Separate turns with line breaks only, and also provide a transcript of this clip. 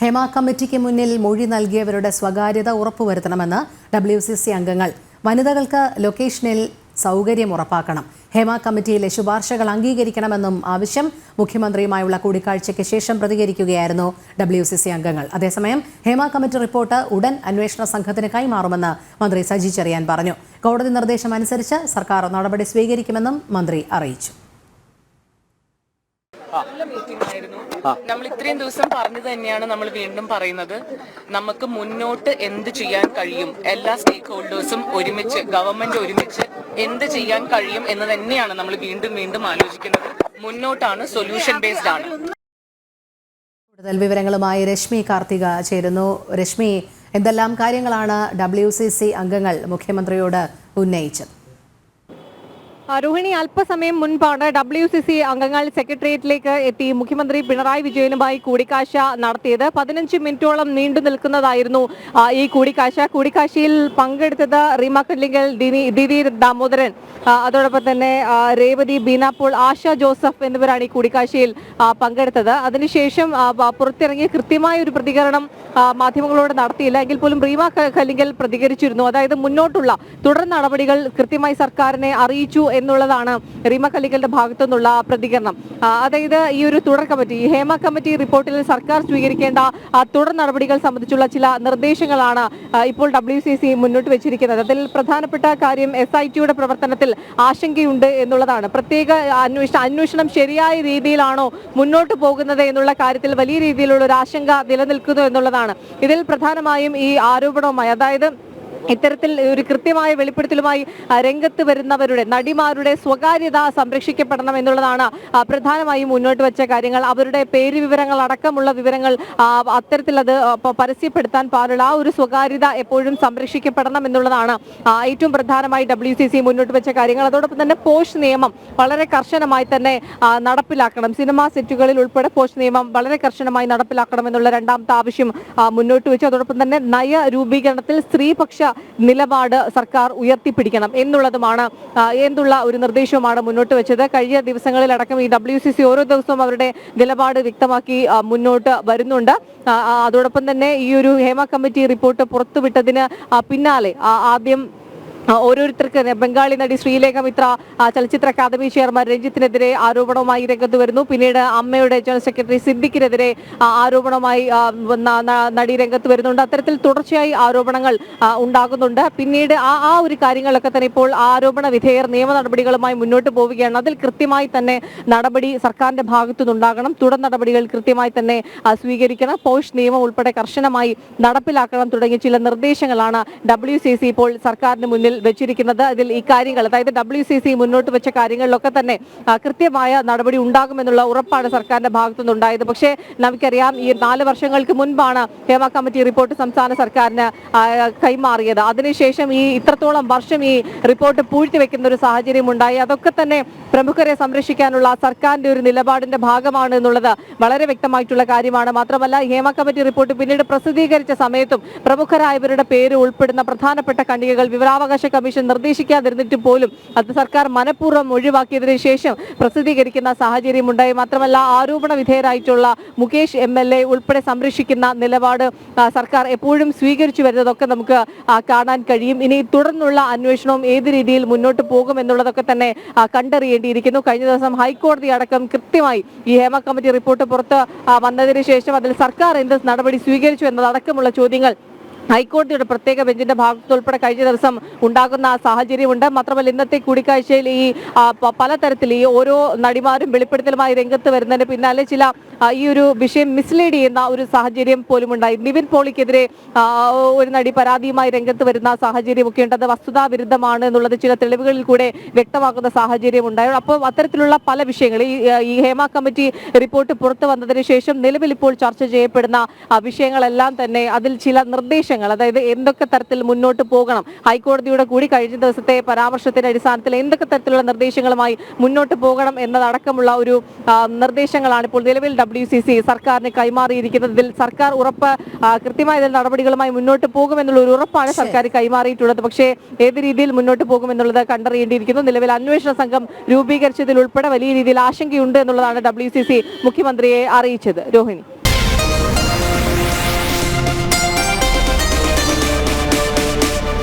ഹേമ കമ്മിറ്റിക്ക് മുന്നിൽ മൊഴി നൽകിയവരുടെ സ്വകാര്യത ഉറപ്പുവരുത്തണമെന്ന് ഡബ്ല്യു സി സി അംഗങ്ങൾ വനിതകൾക്ക് ലൊക്കേഷനിൽ സൗകര്യം ഉറപ്പാക്കണം ഹേമ കമ്മിറ്റിയിലെ ശുപാർശകൾ അംഗീകരിക്കണമെന്നും ആവശ്യം മുഖ്യമന്ത്രിയുമായുള്ള കൂടിക്കാഴ്ചയ്ക്ക് ശേഷം പ്രതികരിക്കുകയായിരുന്നു ഡബ്ല്യു സി സി അംഗങ്ങൾ അതേസമയം ഹേമ കമ്മിറ്റി റിപ്പോർട്ട് ഉടൻ അന്വേഷണ സംഘത്തിന് കൈമാറുമെന്ന് മന്ത്രി സജി ചെറിയാൻ പറഞ്ഞു കോടതി നിർദ്ദേശം അനുസരിച്ച് സർക്കാർ നടപടി സ്വീകരിക്കുമെന്നും മന്ത്രി അറിയിച്ചു
നമ്മൾ ഇത്രയും ദിവസം പറഞ്ഞു തന്നെയാണ് നമ്മൾ വീണ്ടും പറയുന്നത് നമുക്ക് മുന്നോട്ട് എന്ത് ചെയ്യാൻ കഴിയും എല്ലാ സ്റ്റേക്ക് ഹോൾഡേഴ്സും ഒരുമിച്ച് ഗവൺമെന്റ് ഒരുമിച്ച് എന്ത് ചെയ്യാൻ കഴിയും എന്ന് തന്നെയാണ് നമ്മൾ വീണ്ടും വീണ്ടും ആലോചിക്കുന്നത് മുന്നോട്ടാണ് സൊല്യൂഷൻ ബേസ്ഡ് ആണ്
കൂടുതൽ വിവരങ്ങളുമായി രശ്മി കാർത്തിക ചേരുന്നു രശ്മി എന്തെല്ലാം കാര്യങ്ങളാണ് ഡബ്ല്യു സി സി അംഗങ്ങൾ മുഖ്യമന്ത്രിയോട് ഉന്നയിച്ചത് രോഹിണി അല്പസമയം മുൻപാണ് ഡബ്ല്യു സി സി അംഗങ്ങൾ സെക്രട്ടേറിയറ്റിലേക്ക് എത്തി മുഖ്യമന്ത്രി പിണറായി വിജയനുമായി കൂടിക്കാഴ്ച നടത്തിയത് പതിനഞ്ച് മിനിറ്റോളം നീണ്ടു നിൽക്കുന്നതായിരുന്നു ഈ കൂടിക്കാഴ്ച കൂടിക്കാഴ്ചയിൽ പങ്കെടുത്തത് റീമ കല്ലിങ്കൽ ദിദി ദാമോദരൻ അതോടൊപ്പം തന്നെ രേവതി ബീനാപ്പോൾ ആശ ജോസഫ് എന്നിവരാണ് ഈ കൂടിക്കാഴ്ചയിൽ പങ്കെടുത്തത് അതിനുശേഷം പുറത്തിറങ്ങിയ കൃത്യമായ ഒരു പ്രതികരണം മാധ്യമങ്ങളോട് നടത്തിയില്ല എങ്കിൽ പോലും റീമ കല്ലിങ്കൽ പ്രതികരിച്ചിരുന്നു അതായത് മുന്നോട്ടുള്ള തുടർ നടപടികൾ കൃത്യമായി സർക്കാരിനെ അറിയിച്ചു എന്നുള്ളതാണ് റീമ കല്ലിക്കലിന്റെ ഭാഗത്തു നിന്നുള്ള പ്രതികരണം അതായത് ഈ ഒരു തുടർ കമ്മിറ്റി ഹേമ കമ്മിറ്റി റിപ്പോർട്ടിൽ സർക്കാർ സ്വീകരിക്കേണ്ട തുടർ നടപടികൾ സംബന്ധിച്ചുള്ള ചില നിർദ്ദേശങ്ങളാണ് ഇപ്പോൾ ഡബ്ല്യു സി സി മുന്നോട്ട് വെച്ചിരിക്കുന്നത് അതിൽ പ്രധാനപ്പെട്ട കാര്യം എസ് ഐ ടിയുടെ പ്രവർത്തനത്തിൽ ആശങ്കയുണ്ട് എന്നുള്ളതാണ് പ്രത്യേക അന്വേഷണം അന്വേഷണം ശരിയായ രീതിയിലാണോ മുന്നോട്ട് പോകുന്നത് എന്നുള്ള കാര്യത്തിൽ വലിയ രീതിയിലുള്ള ഒരു ആശങ്ക നിലനിൽക്കുന്നു എന്നുള്ളതാണ് ഇതിൽ പ്രധാനമായും ഈ ആരോപണവുമായി അതായത് ഇത്തരത്തിൽ ഒരു കൃത്യമായ വെളിപ്പെടുത്തലുമായി രംഗത്ത് വരുന്നവരുടെ നടിമാരുടെ സ്വകാര്യത സംരക്ഷിക്കപ്പെടണം എന്നുള്ളതാണ് പ്രധാനമായും മുന്നോട്ട് വെച്ച കാര്യങ്ങൾ അവരുടെ പേര് വിവരങ്ങൾ അടക്കമുള്ള വിവരങ്ങൾ അത്തരത്തിൽ അത് പരസ്യപ്പെടുത്താൻ പാടില്ല ആ ഒരു സ്വകാര്യത എപ്പോഴും സംരക്ഷിക്കപ്പെടണം എന്നുള്ളതാണ് ഏറ്റവും പ്രധാനമായി ഡബ്ല്യു സി സി മുന്നോട്ട് വെച്ച കാര്യങ്ങൾ അതോടൊപ്പം തന്നെ പോഷ് നിയമം വളരെ കർശനമായി തന്നെ നടപ്പിലാക്കണം സിനിമാ സെറ്റുകളിൽ ഉൾപ്പെടെ പോഷ് നിയമം വളരെ കർശനമായി നടപ്പിലാക്കണം എന്നുള്ള രണ്ടാമത്തെ ആവശ്യം മുന്നോട്ട് വെച്ചു അതോടൊപ്പം തന്നെ നയ രൂപീകരണത്തിൽ സ്ത്രീപക്ഷ നിലപാട് സർക്കാർ ഉയർത്തിപ്പിടിക്കണം എന്നുള്ളതുമാണ് എന്നുള്ള ഒരു നിർദ്ദേശവുമാണ് മുന്നോട്ട് വെച്ചത് കഴിഞ്ഞ ദിവസങ്ങളിലടക്കം ഈ ഡബ്ല്യു സി സി ഓരോ ദിവസവും അവരുടെ നിലപാട് വ്യക്തമാക്കി മുന്നോട്ട് വരുന്നുണ്ട് അതോടൊപ്പം തന്നെ ഈ ഒരു ഹേമ കമ്മിറ്റി റിപ്പോർട്ട് പുറത്തുവിട്ടതിന് പിന്നാലെ ആദ്യം ഓരോരുത്തർക്ക് ബംഗാളി നടി ശ്രീലേഖ മിത്ര ചലച്ചിത്ര അക്കാദമി ചെയർമാൻ രഞ്ജിത്തിനെതിരെ ആരോപണവുമായി രംഗത്ത് വരുന്നു പിന്നീട് അമ്മയുടെ ജനറൽ സെക്രട്ടറി സിദ്ദിഖിനെതിരെ ആരോപണമായി നടി രംഗത്ത് വരുന്നുണ്ട് അത്തരത്തിൽ തുടർച്ചയായി ആരോപണങ്ങൾ ഉണ്ടാകുന്നുണ്ട് പിന്നീട് ആ ആ ഒരു കാര്യങ്ങളൊക്കെ തന്നെ ഇപ്പോൾ ആരോപണ വിധേയർ നിയമ നടപടികളുമായി മുന്നോട്ട് പോവുകയാണ് അതിൽ കൃത്യമായി തന്നെ നടപടി സർക്കാരിന്റെ ഭാഗത്തു നിന്നുണ്ടാകണം തുടർ നടപടികൾ കൃത്യമായി തന്നെ സ്വീകരിക്കണം പോഷ് നിയമം ഉൾപ്പെടെ കർശനമായി നടപ്പിലാക്കണം തുടങ്ങിയ ചില നിർദ്ദേശങ്ങളാണ് ഡബ്ല്യു ഇപ്പോൾ സർക്കാരിന് മുന്നിൽ വെച്ചിരിക്കുന്നത് അതിൽ ഈ കാര്യങ്ങൾ അതായത് ഡബ്ല്യു സി സി മുന്നോട്ട് വെച്ച കാര്യങ്ങളിലൊക്കെ തന്നെ കൃത്യമായ നടപടി ഉണ്ടാകുമെന്നുള്ള ഉറപ്പാണ് സർക്കാരിന്റെ ഭാഗത്തുനിന്നുണ്ടായത് പക്ഷേ നമുക്കറിയാം ഈ നാല് വർഷങ്ങൾക്ക് മുൻപാണ് ഹേമ കമ്മിറ്റി റിപ്പോർട്ട് സംസ്ഥാന സർക്കാരിന് കൈമാറിയത് അതിനുശേഷം ഈ ഇത്രത്തോളം വർഷം ഈ റിപ്പോർട്ട് പൂഴ്ത്തി വെക്കുന്ന ഒരു സാഹചര്യം ഉണ്ടായി അതൊക്കെ തന്നെ പ്രമുഖരെ സംരക്ഷിക്കാനുള്ള സർക്കാരിന്റെ ഒരു നിലപാടിന്റെ ഭാഗമാണ് എന്നുള്ളത് വളരെ വ്യക്തമായിട്ടുള്ള കാര്യമാണ് മാത്രമല്ല ഹേമ കമ്മിറ്റി റിപ്പോർട്ട് പിന്നീട് പ്രസിദ്ധീകരിച്ച സമയത്തും പ്രമുഖരായവരുടെ പേര് ഉൾപ്പെടുന്ന പ്രധാനപ്പെട്ട ഖണ്ഡികകൾ വിവരാവകാശ അവകാശ കമ്മീഷൻ നിർദ്ദേശിക്കാതിരുന്നിട്ട് പോലും അത് സർക്കാർ മനഃപൂർവ്വം ഒഴിവാക്കിയതിനു ശേഷം പ്രസിദ്ധീകരിക്കുന്ന സാഹചര്യമുണ്ടായി മാത്രമല്ല ആരോപണ വിധേയരായിട്ടുള്ള മുകേഷ് എം എൽ എ ഉൾപ്പെടെ സംരക്ഷിക്കുന്ന നിലപാട് സർക്കാർ എപ്പോഴും സ്വീകരിച്ചു വരുന്നതൊക്കെ നമുക്ക് കാണാൻ കഴിയും ഇനി തുടർന്നുള്ള അന്വേഷണവും ഏത് രീതിയിൽ മുന്നോട്ട് പോകും എന്നുള്ളതൊക്കെ തന്നെ കണ്ടറിയേണ്ടിയിരിക്കുന്നു കഴിഞ്ഞ ദിവസം ഹൈക്കോടതി അടക്കം കൃത്യമായി ഈ ഹേമ കമ്മിറ്റി റിപ്പോർട്ട് പുറത്ത് വന്നതിന് ശേഷം അതിൽ സർക്കാർ എന്ത് നടപടി സ്വീകരിച്ചു എന്നതടക്കമുള്ള ചോദ്യങ്ങൾ ഹൈക്കോടതിയുടെ പ്രത്യേക ബെഞ്ചിന്റെ ഭാഗത്തുൾപ്പെടെ കഴിഞ്ഞ ദിവസം ഉണ്ടാകുന്ന സാഹചര്യമുണ്ട് മാത്രമല്ല ഇന്നത്തെ കൂടിക്കാഴ്ചയിൽ ഈ പലതരത്തിൽ ഈ ഓരോ നടിമാരും വെളിപ്പെടുത്തലുമായി രംഗത്ത് വരുന്നതിന് പിന്നാലെ ചില ഈ ഒരു വിഷയം മിസ്ലീഡ് ചെയ്യുന്ന ഒരു സാഹചര്യം പോലും ഉണ്ടായി നിവിൻ പോളിക്കെതിരെ ഒരു നടി പരാതിയുമായി രംഗത്ത് വരുന്ന സാഹചര്യമൊക്കെ ഉണ്ട് അത് വസ്തുതാ വിരുദ്ധമാണ് എന്നുള്ളത് ചില തെളിവുകളിൽ കൂടെ വ്യക്തമാക്കുന്ന സാഹചര്യം ഉണ്ടായി അപ്പോൾ അത്തരത്തിലുള്ള പല വിഷയങ്ങൾ ഈ ഹേമ കമ്മിറ്റി റിപ്പോർട്ട് പുറത്തു വന്നതിന് ശേഷം നിലവിൽ ഇപ്പോൾ ചർച്ച ചെയ്യപ്പെടുന്ന വിഷയങ്ങളെല്ലാം തന്നെ അതിൽ ചില നിർദ്ദേശങ്ങൾ നിർദ്ദേശങ്ങൾ അതായത് എന്തൊക്കെ തരത്തിൽ മുന്നോട്ട് പോകണം ഹൈക്കോടതിയുടെ കൂടി കഴിഞ്ഞ ദിവസത്തെ പരാമർശത്തിന്റെ അടിസ്ഥാനത്തിൽ എന്തൊക്കെ തരത്തിലുള്ള നിർദ്ദേശങ്ങളുമായി മുന്നോട്ട് പോകണം എന്നതടക്കമുള്ള ഒരു നിർദ്ദേശങ്ങളാണ് ഇപ്പോൾ നിലവിൽ ഡബ്ല്യു സി സി സർക്കാരിന് കൈമാറിയിരിക്കുന്നതിൽ സർക്കാർ ഉറപ്പ് കൃത്യമായ നടപടികളുമായി മുന്നോട്ട് പോകുമെന്നുള്ള ഒരു ഉറപ്പാണ് സർക്കാർ കൈമാറിയിട്ടുള്ളത് പക്ഷേ ഏത് രീതിയിൽ മുന്നോട്ട് പോകുമെന്നുള്ളത് കണ്ടറിയേണ്ടിയിരിക്കുന്നു നിലവിൽ അന്വേഷണ സംഘം രൂപീകരിച്ചതിൽ ഉൾപ്പെടെ വലിയ രീതിയിൽ ആശങ്കയുണ്ട് എന്നുള്ളതാണ് ഡബ്ല്യു മുഖ്യമന്ത്രിയെ അറിയിച്ചത് രോഹിണി